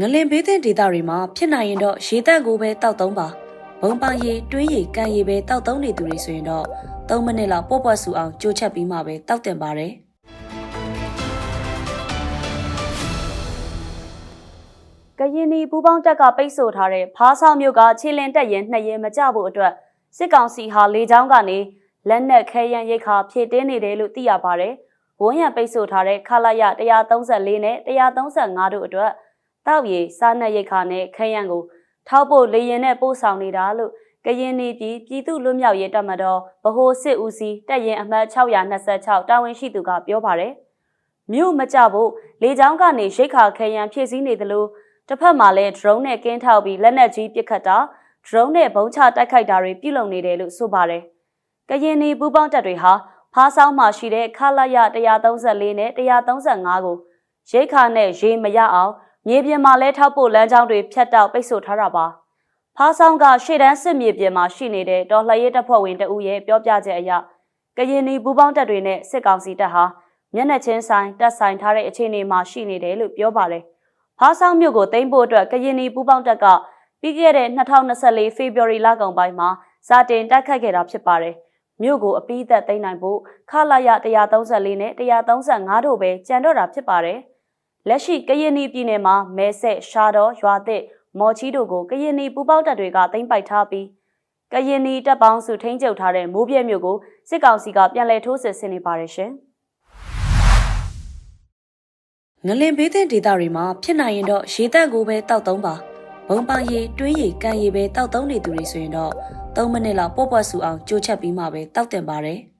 ငလင်ဘေးသင့်ဒေသတွေမှာဖြစ်နိုင်ရင်တော့ရေတက်ကိုပဲတောက်သုံးပါဘုံပန်းရေတွင်းရေကန်ရေပဲတောက်သုံးနေသူတွေဆိုရင်တော့3မိနစ်လောက်ပေါ့ပွက်ဆူအောင်ကြိုးချက်ပြီးမှပဲတောက်တင်ပါတယ်ကရင်နီပူပေါင်းတက်ကပိတ်ဆို့ထားတဲ့ဖားဆောင်မြို့ကခြေလင်တက်ရင်နှစ်ရင်မကြဖို့အတွက်စစ်ကောင်စီဟာလေကြောင်းကနေလက်နက်ခဲယမ်းရိတ်ခါဖြည့်တင်းနေတယ်လို့သိရပါတယ်။ဝန်းရံပိတ်ဆို့ထားတဲ့ခလာရ134နဲ့135တို့အတွက် တောက်ရည်စားနပ်ရိတ်ခါနဲ့ခဲယမ်းကိုထောက်ဖို့လေရင်နဲ့ပို့ဆောင်နေတာလို့ကရင်နီပြည်ပြည်သူ့လွတ်မြောက်ရေးတပ်မတော်ဗဟိုစစ်ဦးစီးတပ်ရင်အမှတ်626တာဝန်ရှိသူကပြောပါတယ်။မြို့မကြဖို့လေကြောင်းကနေရိတ်ခါခဲယမ်းဖြည့်ဆည်းနေသလိုတစ်ဖက်မှာလည်း drone နဲ့ကင်းထောက်ပြီးလက်နက်ကြီးပစ်ခတ်တာ drone နဲ့ဘုံချတိုက်ခိုက်တာတွေပြုလုပ်နေတယ်လို့ဆိုပါတယ်။ကရင်နီပူးပေါင်းတပ်တွေဟာဖားဆောင်မှာရှိတဲ့ခလာရ134နဲ့135ကိုရိတ်ခါနဲ့ရေမရအောင် မြေပြင်မှာလဲထောက်ဖို့လမ်းကြောင်းတွေဖြတ်တောက်ပိတ်ဆို့ထားတာပါ။ဖားဆောင်ကရှေ့တန်းစစ်မြေပြင်မှာရှိနေတဲ့တော်လှန်ရေးတပ်ဖွဲ့ဝင်တအူရဲ့ပြောပြချက်အရကရင်နီပူးပေါင်းတပ်တွေနဲ့စစ်ကောင်စီတပ်ဟာမျက်နှာချင်းဆိုင်တပ်ဆိုင်ထားတဲ့အခြေအနေမှာရှိနေတယ်လို့ပြောပါတယ်။ဖားဆောင်မြို့ကိုသိမ်းဖို့အတွက်ကရင်နီပူးပေါင်းတပ်ကပြီးခဲ့တဲ့2024ဖေဖော်ဝါရီလကုန်ပိုင်းမှာစတင်တိုက်ခတ်ခဲ့တာဖြစ်ပါတယ်။မြို့ကိုအပိသက်သိမ်းနိုင်ဖို့ခလာရ134နဲ့135တို့ပဲကြံတော့တာဖြစ်ပါတယ်။ လက်ရှိကရင်နီပြည်နယ်မှာမဲဆက်ရှာတော်ရွာသစ်မော်ချီတို့ကိုကရင်နီပူပေါက်တပ်တွေကသိမ်းပိုက်ထားပြီးကရင်နီတပ်ပေါင်းစုထိန်းချုပ်ထားတဲ့မိုးပြဲမြို့ကိုစစ်ကောင်စီကပြန်လည်ထိုးစစ်ဆင်နေပါတယ်ရှင်။ငလင်ဘေးသင့်ဒေသတွေမှာဖြစ်နိုင်ရင်တော့ရေတက်ကိုပဲတောက်သုံးပါဘုံပန်းရေတွင်းရေကန်ရေပဲတောက်သုံးနေသူတွေဆိုရင်တော့3မိနစ်လောက်ပေါ့ပွက်ဆူအောင်ကြိုးချက်ပြီးမှပဲတောက်တင်ပါတယ်။